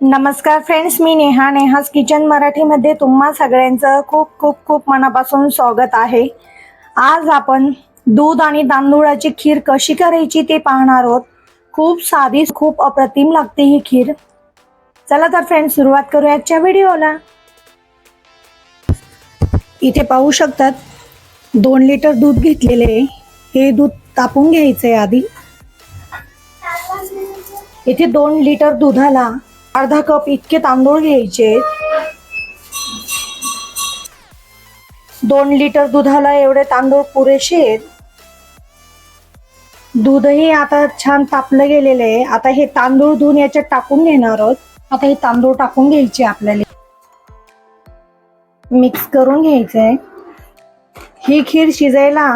नमस्कार फ्रेंड्स मी नेहा. नेहाज किचन मराठीमध्ये तुम्हा सगळ्यांचं खूप खूप खूप मनापासून स्वागत आहे. आज आपण दूध आणि तांदूळाची खीर कशी करायची ते पाहणार आहोत. खूप साधी खूप अप्रतिम लागते ही खीर. चला तर फ्रेंड्स सुरुवात करूया आजच्या व्हिडिओला. इथे पाहू शकतात दोन लिटर दूध घेतलेले आहे. हे दूध तापून घ्यायचं आहे आधी. इथे दोन लिटर दुधाला अर्धा कप इतके तांदूळ घ्यायचे. दोन लिटर दुधाला एवढे तांदूळ पुरेसे आहेत. दूधही आता छान तापलं गेलेलं आहे. आता हे तांदूळ धुवून याच्यात टाकून घेणार आहोत. आता हे तांदूळ टाकून घ्यायचे आपल्याला. मिक्स करून घ्यायचंय. ही खीर शिजायला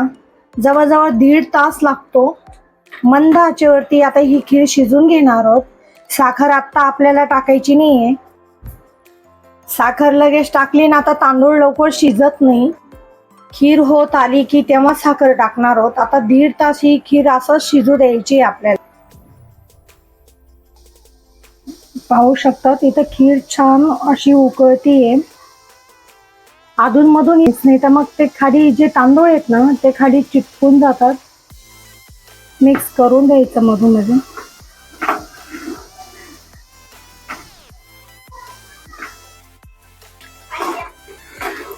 जवळजवळ दीड तास लागतो. मंद आचेवरती आता ही खीर शिजून घेणार आहोत. साखर आत्ता आपल्याला टाकायची नाहीये. साखर लगेच टाकली ना आता तांदूळ लवकर शिजत नाही. खीर होत आली की तेव्हा साखर टाकणार आहोत. आता दीड तास ही खीर असं शिजू द्यायची आपल्याला. पाहू शकतात इथं खीर छान अशी उकळतीये. अधून मधून येत नाही तर मग ते खाली जे तांदूळ आहेत ना ते खाली चिटकून जातात. मिक्स करून द्यायचं मधून मधून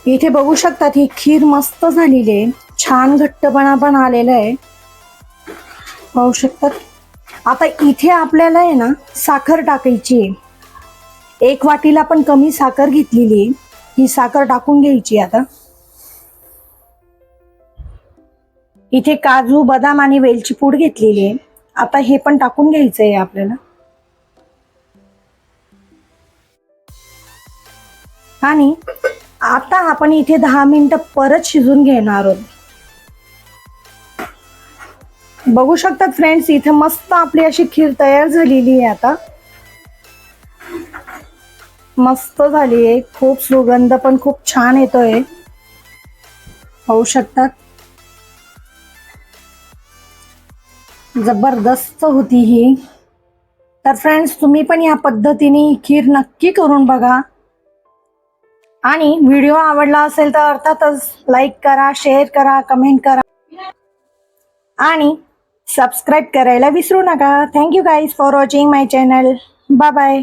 इथे बघू शकतात ही खीर मस्त झालेली आहे. छान घट्टपणा पण आलेला आहे. पाहू शकतात. आता इथे आपल्याला आहे ना साखर टाकायची आहे. एक वाटीला पण कमी साखर घेतलेली आहे. ही साखर टाकून घ्यायची आता. इथे काजू बदाम आणि वेलची पूड घेतलेली आहे. आता हे पण टाकून घ्यायचं आहे आपल्याला. आणि आता आपण इथे दहा मिनटं परत शिजून घेणार आहोत. बघू शकतात फ्रेंड्स इथे मस्त आपली अशी खीर तयार झालेली आहे आता. मस्त झाली आहे. खूप सुगंध पण खूप छान येतोय. पाहू शकतात. जबरदस्त होती ही. तर फ्रेंड्स तुम्ही पण या पद्धतीने खीर नक्की करून बघा. आणि व्हिडिओ आवडला असेल तर अर्थातच लाईक करा शेअर करा कमेंट करा. आणि सबस्क्राईब करायला विसरू नका. Thank you guys for watching my channel bye bye